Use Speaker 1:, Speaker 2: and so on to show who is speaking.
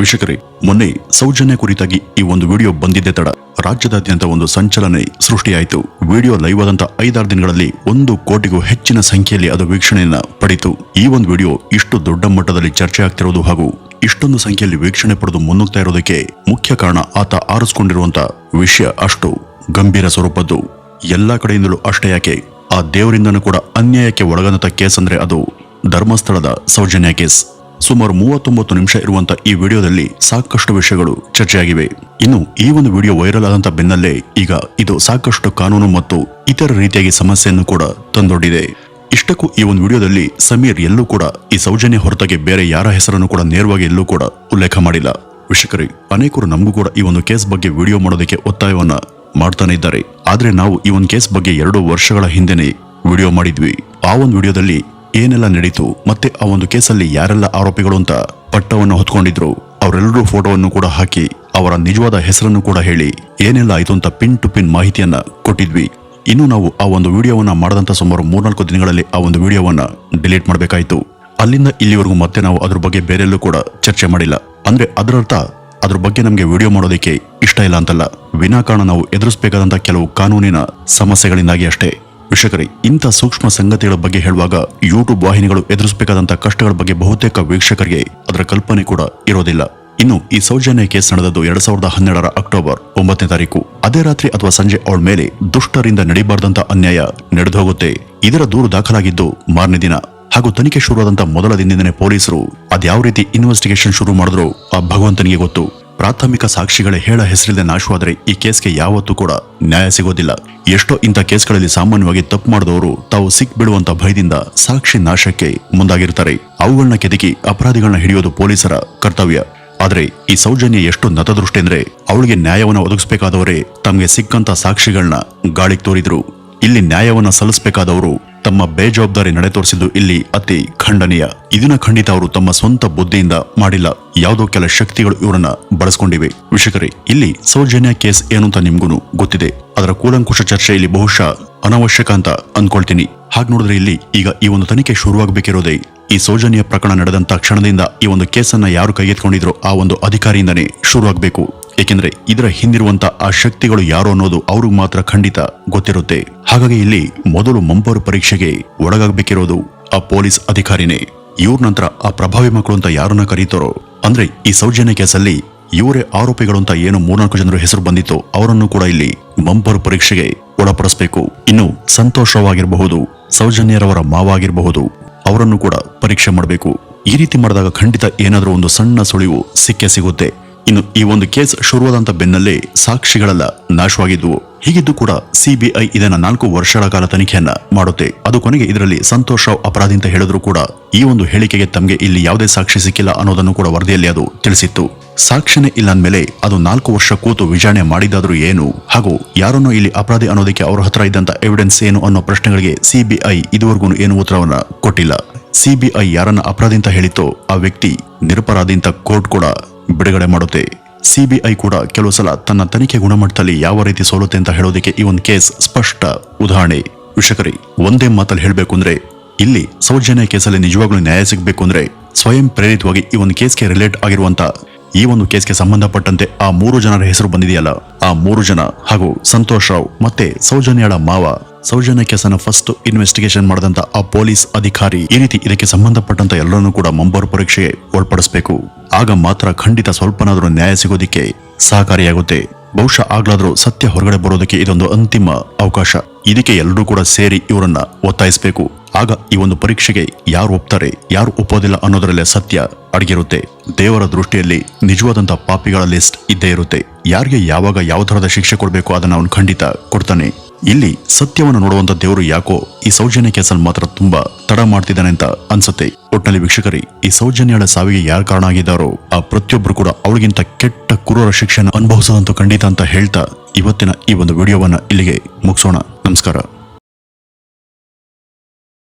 Speaker 1: ವೀಕ್ಷಕರೇ, ಮೊನ್ನೆ ಸೌಜನ್ಯ ಕುರಿತಾಗಿ ಈ ಒಂದು ವಿಡಿಯೋ ಬಂದಿದ್ದೆ ತಡ. ರಾಜ್ಯದಾದ್ಯಂತ ಒಂದು ಸಂಚಲನೆ ಸೃಷ್ಟಿಯಾಯಿತು. ವಿಡಿಯೋ ಲೈವ್ ಆದಂತ ಐದಾರು ದಿನಗಳಲ್ಲಿ ಒಂದು ಕೋಟಿಗೂ ಹೆಚ್ಚಿನ ಸಂಖ್ಯೆಯಲ್ಲಿ ಅದು ವೀಕ್ಷಣೆಯನ್ನ ಪಡೆಯಿತು. ಈ ಒಂದು ವಿಡಿಯೋ ಇಷ್ಟು ದೊಡ್ಡ ಮಟ್ಟದಲ್ಲಿ ಚರ್ಚೆ ಆಗ್ತಿರೋದು ಹಾಗೂ ಇಷ್ಟೊಂದು ಸಂಖ್ಯೆಯಲ್ಲಿ ವೀಕ್ಷಣೆ ಪಡೆದು ಮುನ್ನುಗ್ತಾ ಇರೋದಕ್ಕೆ ಮುಖ್ಯ ಕಾರಣ ಆತ ಆರಿಸಿಕೊಂಡಿರುವಂತ ವಿಷಯ ಅಷ್ಟು ಗಂಭೀರ ಸ್ವರೂಪದ್ದು. ಎಲ್ಲಾ ಕಡೆಯಿಂದಲೂ ಅಷ್ಟೇ ಯಾಕೆ? ಆ ದೇವರಿಂದನೂ ಕೂಡ ಅನ್ಯಾಯಕ್ಕೆ ಒಳಗಾದಂತ ಕೇಸ್ ಅಂದ್ರೆ ಅದು ಧರ್ಮಸ್ಥಳದ ಸೌಜನ್ಯ ಕೇಸ್. ಸುಮಾರು ಮೂವತ್ತೊಂಬತ್ತು ನಿಮಿಷ ಇರುವಂತಹ ಈ ವಿಡಿಯೋದಲ್ಲಿ ಸಾಕಷ್ಟು ವಿಷಯಗಳು ಚರ್ಚೆಯಾಗಿವೆ. ಇನ್ನು ಈ ಒಂದು ವಿಡಿಯೋ ವೈರಲ್ ಆದಂತ ಬೆನ್ನಲ್ಲೇ ಈಗ ಇದು ಸಾಕಷ್ಟು ಕಾನೂನು ಮತ್ತು ಇತರ ರೀತಿಯಾಗಿ ಸಮಸ್ಯೆಯನ್ನು ಕೂಡ ತಂದೊಡ್ಡಿದೆ. ಇಷ್ಟಕ್ಕೂ ಈ ಒಂದು ವಿಡಿಯೋದಲ್ಲಿ ಸಮೀರ್ ಎಲ್ಲೂ ಕೂಡ ಈ ಸೌಜನ್ಯ ಹೊರತಾಗಿ ಬೇರೆ ಯಾರ ಹೆಸರನ್ನು ಕೂಡ ನೇರವಾಗಿ ಎಲ್ಲೂ ಕೂಡ ಉಲ್ಲೇಖ ಮಾಡಿಲ್ಲ. ವೀಕ್ಷಕರೇ, ಅನೇಕರು ನಮಗೂ ಕೂಡ ಈ ಒಂದು ಕೇಸ್ ಬಗ್ಗೆ ವಿಡಿಯೋ ಮಾಡೋದಕ್ಕೆ ಒತ್ತಾಯವನ್ನ ಮಾಡ್ತಾನೆ ಇದ್ದಾರೆ. ಆದ್ರೆ ನಾವು ಈ ಒಂದು ಕೇಸ್ ಬಗ್ಗೆ ಎರಡು ವರ್ಷಗಳ ಹಿಂದೆನೆ ವಿಡಿಯೋ ಮಾಡಿದ್ವಿ. ಆ ಒಂದು ವಿಡಿಯೋದಲ್ಲಿ ಏನೆಲ್ಲ ನಡೀತು ಮತ್ತೆ ಆ ಒಂದು ಕೇಸಲ್ಲಿ ಯಾರೆಲ್ಲ ಆರೋಪಿಗಳು ಅಂತ ಪಟ್ಟವನ್ನು ಹೊತ್ಕೊಂಡಿದ್ರು, ಅವರೆಲ್ಲರೂ ಫೋಟೋವನ್ನು ಕೂಡ ಹಾಕಿ ಅವರ ನಿಜವಾದ ಹೆಸರನ್ನು ಕೂಡ ಹೇಳಿ ಏನೆಲ್ಲ ಆಯಿತು ಅಂತ ಪಿನ್ ಟು ಪಿನ್ ಮಾಹಿತಿಯನ್ನ ಕೊಟ್ಟಿದ್ವಿ. ಇನ್ನು ನಾವು ಆ ಒಂದು ವಿಡಿಯೋವನ್ನ ಮಾಡದಂತ ಸುಮಾರು ಮೂರ್ನಾಲ್ಕು ದಿನಗಳಲ್ಲಿ ಆ ಒಂದು ವಿಡಿಯೋವನ್ನ ಡಿಲೀಟ್ ಮಾಡಬೇಕಾಯ್ತು. ಅಲ್ಲಿಂದ ಇಲ್ಲಿವರೆಗೂ ಮತ್ತೆ ನಾವು ಅದ್ರ ಬಗ್ಗೆ ಬೇರೆಲ್ಲೂ ಕೂಡ ಚರ್ಚೆ ಮಾಡಿಲ್ಲ. ಅಂದ್ರೆ ಅದರರ್ಥ ಅದ್ರ ಬಗ್ಗೆ ನಮಗೆ ವಿಡಿಯೋ ಮಾಡೋದಕ್ಕೆ ಇಷ್ಟ ಇಲ್ಲ ಅಂತಲ್ಲ. ವಿನಾಕಾರಣ ನಾವು ಎದುರಿಸಬೇಕಾದಂತ ಕೆಲವು ಕಾನೂನಿನ ಸಮಸ್ಯೆಗಳಿಂದಾಗಿ ಅಷ್ಟೇ. ವೀಕ್ಷಕರೇ, ಇಂಥ ಸೂಕ್ಷ್ಮ ಸಂಗತಿಗಳ ಬಗ್ಗೆ ಹೇಳುವಾಗ ಯೂಟ್ಯೂಬ್ ವಾಹಿನಿಗಳು ಎದುರಿಸಬೇಕಾದಂತ ಕಷ್ಟಗಳ ಬಗ್ಗೆ ಬಹುತೇಕ ವೀಕ್ಷಕರಿಗೆ ಅದರ ಕಲ್ಪನೆ ಕೂಡ ಇರೋದಿಲ್ಲ. ಇನ್ನು ಈ ಸೌಜನ್ಯ ಕೇಸ್ ನಡೆದದ್ದು ಎರಡ್ ಸಾವಿರದ ಹನ್ನೆರಡರ ಅಕ್ಟೋಬರ್ ಒಂಬತ್ತನೇ ತಾರೀಕು. ಅದೇ ರಾತ್ರಿ ಅಥವಾ ಸಂಜೆ ಅವಳ ಮೇಲೆ ದುಷ್ಟರಿಂದ ನಡಿಬಾರ್ದಂತ ಅನ್ಯಾಯ ನಡೆದೋಗುತ್ತೆ ಇದರ ದೂರು ದಾಖಲಾಗಿದ್ದು ಮಾರನೇ ದಿನ. ಹಾಗೂ ತನಿಖೆ ಶುರುವಾದಂತ ಮೊದಲ ದಿನದಿಂದನೇ ಪೊಲೀಸರು ಅದ್ಯಾವ ರೀತಿ ಇನ್ವೆಸ್ಟಿಗೇಷನ್ ಶುರು ಮಾಡಿದ್ರು ಆ ಭಗವಂತನಿಗೆ ಗೊತ್ತು. ಪ್ರಾಥಮಿಕ ಸಾಕ್ಷಿಗಳ ಹೇಳ ಹೆಸರಿಲ್ಲದೆ ನಾಶವಾದರೆ ಈ ಕೇಸ್ಗೆ ಯಾವತ್ತೂ ಕೂಡ ನ್ಯಾಯ ಸಿಗೋದಿಲ್ಲ. ಎಷ್ಟೋ ಇಂಥ ಕೇಸ್ಗಳಲ್ಲಿ ಸಾಮಾನ್ಯವಾಗಿ ತಪ್ಪು ಮಾಡಿದವರು ತಾವು ಸಿಕ್ ಬಿಡುವಂತ ಭಯದಿಂದ ಸಾಕ್ಷಿ ನಾಶಕ್ಕೆ ಮುಂದಾಗಿರ್ತಾರೆ. ಅವುಗಳನ್ನ ಕೆದಕಿ ಅಪರಾಧಿಗಳನ್ನ ಹಿಡಿಯೋದು ಪೊಲೀಸರ ಕರ್ತವ್ಯ. ಆದರೆ ಈ ಸೌಜನ್ಯ ಎಷ್ಟು ನತದೃಷ್ಟಿ ಅಂದ್ರೆ ಅವಳಿಗೆ ನ್ಯಾಯವನ್ನು ಒದಗಿಸಬೇಕಾದವರೇ ತಮಗೆ ಸಿಕ್ಕಂತ ಸಾಕ್ಷಿಗಳನ್ನ ಗಾಳಿಗೆ ತೋರಿದ್ರು. ಇಲ್ಲಿ ನ್ಯಾಯವನ್ನ ಸಲ್ಲಿಸಬೇಕಾದವರು ತಮ್ಮ ಬೇಜವಾಬ್ದಾರಿ ನಡೆ ತೋರಿಸಿದ್ದು ಇಲ್ಲಿ ಅತಿ ಖಂಡನೀಯ. ಇದನ್ನ ಖಂಡಿತ ಅವರು ತಮ್ಮ ಸ್ವಂತ ಬುದ್ಧಿಯಿಂದ ಮಾಡಿಲ್ಲ. ಯಾವುದೋ ಕೆಲ ಶಕ್ತಿಗಳು ಇವರನ್ನ ಬಳಸ್ಕೊಂಡಿವೆ. ವಿಷಕರೇ ಇಲ್ಲಿ ಸೌಜನ್ಯ ಕೇಸ್ ಏನು ಅಂತ ನಿಮ್ಗೂ ಗೊತ್ತಿದೆ. ಅದರ ಕೂಲಂಕುಷ ಚರ್ಚೆ ಇಲ್ಲಿ ಬಹುಶಃ ಅನವಶ್ಯಕ ಅಂತ ಅನ್ಕೊಳ್ತೀನಿ ಹಾಗ ನೋಡಿದ್ರೆ ಇಲ್ಲಿ ಈಗ ಈ ಒಂದು ತನಿಖೆ ಶುರುವಾಗಬೇಕಿರೋದೇ ಈ ಸೌಜನ್ಯ ಪ್ರಕರಣ ನಡೆದಂತ ಕ್ಷಣದಿಂದ ಈ ಒಂದು ಕೇಸನ್ನ ಯಾರು ಕೈಗೆತ್ಕೊಂಡಿದ್ರು ಆ ಒಂದು ಅಧಿಕಾರಿಯಿಂದನೇ ಶುರುವಾಗಬೇಕು. ಏಕೆಂದ್ರೆ ಇದರ ಹಿಂದಿರುವಂತ ಆ ಶಕ್ತಿಗಳು ಯಾರು ಅನ್ನೋದು ಅವ್ರಿಗೆ ಮಾತ್ರ ಖಂಡಿತ ಗೊತ್ತಿರುತ್ತೆ. ಹಾಗಾಗಿ ಇಲ್ಲಿ ಮೊದಲು ಮಂಪರು ಪರೀಕ್ಷೆಗೆ ಒಳಗಾಗಬೇಕಿರೋದು ಆ ಪೊಲೀಸ್ ಅಧಿಕಾರಿನೇ. ಇವ್ರ ನಂತರ ಆ ಪ್ರಭಾವಿ ಮಕ್ಕಳು ಅಂತ ಯಾರನ್ನ ಕರೀತಾರೋ? ಅಂದ್ರೆ ಈ ಸೌಜನ್ಯ ಕೇಸಲ್ಲಿ ಇವರೇ ಆರೋಪಿಗಳು ಅಂತ ಏನು ಮೂರ್ನಾಲ್ಕು ಜನರು ಹೆಸರು ಬಂದಿತ್ತು ಅವರನ್ನು ಕೂಡ ಇಲ್ಲಿ ಮಂಪರು ಪರೀಕ್ಷೆಗೆ ಒಳಪಡಿಸಬೇಕು. ಇನ್ನು ಸಂತೋಷವಾಗಿರಬಹುದು, ಸೌಜನ್ಯರವರ ಮಾವಾಗಿರಬಹುದು, ಅವರನ್ನು ಕೂಡ ಪರೀಕ್ಷೆ ಮಾಡಬೇಕು. ಈ ರೀತಿ ಮಾಡಿದಾಗ ಖಂಡಿತ ಏನಾದರೂ ಒಂದು ಸಣ್ಣ ಸುಳಿವು ಸಿಕ್ಕೇ ಸಿಗುತ್ತೆ. ಇನ್ನು ಈ ಒಂದು ಕೇಸ್ ಶುರುವಾದಂತ ಬೆನ್ನಲ್ಲೇ ಸಾಕ್ಷಿಗಳೆಲ್ಲ ನಾಶವಾಗಿದ್ವು. ಹೀಗಿದ್ದು ಕೂಡ ಸಿಬಿಐ ಇದನ್ನ ನಾಲ್ಕು ವರ್ಷಗಳ ಕಾಲ ತನಿಖೆಯನ್ನ ಮಾಡುತ್ತೆ. ಅದು ಕೊನೆಗೆ ಇದರಲ್ಲಿ ಸಂತೋಷ್ ರಾವ್ ಅಪರಾಧಿ ಅಂತ ಹೇಳಿದ್ರು ಕೂಡ ಈ ಒಂದು ಹೇಳಿಕೆಗೆ ತಮಗೆ ಇಲ್ಲಿ ಯಾವುದೇ ಸಾಕ್ಷಿ ಸಿಕ್ಕಿಲ್ಲ ಅನ್ನೋದನ್ನು ಕೂಡ ವರದಿಯಲ್ಲಿ ಅದು ತಿಳಿಸಿತ್ತು. ಸಾಕ್ಷಿನೇ ಇಲ್ಲ ಅಂದ್ಮೇಲೆ ಅದು ನಾಲ್ಕು ವರ್ಷ ಕೂತು ವಿಚಾರಣೆ ಮಾಡಿದಾದ್ರೂ ಏನು? ಹಾಗೂ ಯಾರನ್ನೂ ಇಲ್ಲಿ ಅಪರಾಧಿ ಅನ್ನೋದಕ್ಕೆ ಅವರ ಹತ್ರ ಇದ್ದಂತ ಎವಿಡೆನ್ಸ್ ಏನು ಅನ್ನೋ ಪ್ರಶ್ನೆಗಳಿಗೆ ಸಿಬಿಐ ಇದುವರೆಗೂ ಏನು ಉತ್ತರವನ್ನ ಕೊಟ್ಟಿಲ್ಲ. ಸಿಬಿಐ ಯಾರನ್ನ ಅಪರಾಧಿ ಅಂತ ಹೇಳಿತ್ತೋ ಆ ವ್ಯಕ್ತಿ ನಿರಪರಾಧಿ ಅಂತ ಕೋರ್ಟ್ ಕೂಡ ಬಿಡುಗಡೆ ಮಾಡುತ್ತೆ. ಸಿಬಿಐ ಕೂಡ ಕೆಲವು ಸಲ ತನ್ನ ತನಿಖೆ ಗುಣಮಟ್ಟದಲ್ಲಿ ಯಾವ ರೀತಿ ಸೋಲುತ್ತೆ ಅಂತ ಹೇಳೋದಕ್ಕೆ ಈ ಒಂದು ಕೇಸ್ ಸ್ಪಷ್ಟ ಉದಾಹರಣೆ. ವಿಷಕರಿ ಒಂದೇ ಮಾತಲ್ಲಿ ಹೇಳಬೇಕು ಅಂದ್ರೆ, ಇಲ್ಲಿ ಸೌಜನ್ಯ ಕೇಸಲ್ಲಿ ನಿಜವಾಗ್ಲೂ ನ್ಯಾಯ ಸಿಗಬೇಕು ಅಂದ್ರೆ ಸ್ವಯಂ ಪ್ರೇರಿತವಾಗಿ ಈ ಒಂದು ಕೇಸ್ಗೆ ರಿಲೇಟ್ ಆಗಿರುವಂತ ಈ ಒಂದು ಕೇಸ್ಗೆ ಸಂಬಂಧಪಟ್ಟಂತೆ ಆ ಮೂರು ಜನರ ಹೆಸರು ಬಂದಿದೆಯಲ್ಲ, ಆ ಮೂರು ಜನ ಹಾಗೂ ಸಂತೋಷ್ ರಾವ್ ಮತ್ತೆ ಸೌಜನ್ಯಳ ಮಾವ. ಸೌಜನ್ಯ ಕೇಸನ್ನ ಫಸ್ಟ್ ಇನ್ವೆಸ್ಟಿಗೇಷನ್ ಮಾಡಿದಂತ ಆ ಪೊಲೀಸ್ ಅಧಿಕಾರಿ ಈ ರೀತಿ ಇದಕ್ಕೆ ಸಂಬಂಧಪಟ್ಟಂತ ಎಲ್ಲರನ್ನೂ ಕೂಡ ಮಂಬರು ಪರೀಕ್ಷೆಗೆ ಒಳಪಡಿಸಬೇಕು. ಆಗ ಮಾತ್ರ ಖಂಡಿತ ಸ್ವಲ್ಪನಾದರೂ ನ್ಯಾಯ ಸಿಗೋದಿಕ್ಕೆ ಸಹಕಾರಿಯಾಗುತ್ತೆ. ಬಹುಶಃ ಆಗ್ಲಾದ್ರೂ ಸತ್ಯ ಹೊರಗಡೆ ಬರೋದಕ್ಕೆ ಇದೊಂದು ಅಂತಿಮ ಅವಕಾಶ. ಇದಕ್ಕೆ ಎಲ್ಲರೂ ಕೂಡ ಸೇರಿ ಇವರನ್ನ ಒತ್ತಾಯಿಸಬೇಕು. ಆಗ ಈ ಒಂದು ಪರೀಕ್ಷೆಗೆ ಯಾರು ಒಪ್ತಾರೆ, ಯಾರು ಒಪ್ಪೋದಿಲ್ಲ ಅನ್ನೋದರಲ್ಲೇ ಸತ್ಯ ಅಡಗಿರುತ್ತೆ. ದೇವರ ದೃಷ್ಟಿಯಲ್ಲಿ ನಿಜವಾದಂತಹ ಪಾಪಿಗಳ ಲಿಸ್ಟ್ ಇದ್ದೇ ಇರುತ್ತೆ. ಯಾರಿಗೆ ಯಾವಾಗ ಯಾವ ತರಹದ ಶಿಕ್ಷೆ ಕೊಡಬೇಕು ಅದನ್ನು ಅವನು ಖಂಡಿತ ಕೊಡ್ತಾನೆ. ಇಲ್ಲಿ ಸತ್ಯವನ್ನು ನೋಡುವಂತ ದೇವರು ಯಾಕೋ ಈ ಸೌಜನ್ಯ ಕೇಸಲ್ಲಿ ಮಾತ್ರ ತುಂಬಾ ತಡ ಮಾಡ್ತಿದ್ದಾನೆ ಅಂತ ಅನ್ಸುತ್ತೆ. ಒಟ್ಟಿನಲ್ಲಿ ವೀಕ್ಷಕರಿ, ಈ ಸೌಜನ್ಯಳ ಸಾವಿಗೆ ಯಾರು ಕಾರಣ ಆಗಿದ್ದಾರೋ, ಆ ಪ್ರತಿಯೊಬ್ಬರು ಕೂಡ ಅವಳಿಗಿಂತ ಕೆಟ್ಟ ಕುರುರ ಶಿಕ್ಷಣ ಅನುಭವಿಸೋದಂತೂ ಖಂಡಿತ ಅಂತ ಹೇಳ್ತಾ ಇವತ್ತಿನ ಈ ಒಂದು ವಿಡಿಯೋವನ್ನ ಇಲ್ಲಿಗೆ ಮುಗಿಸೋಣ. ನಮಸ್ಕಾರ.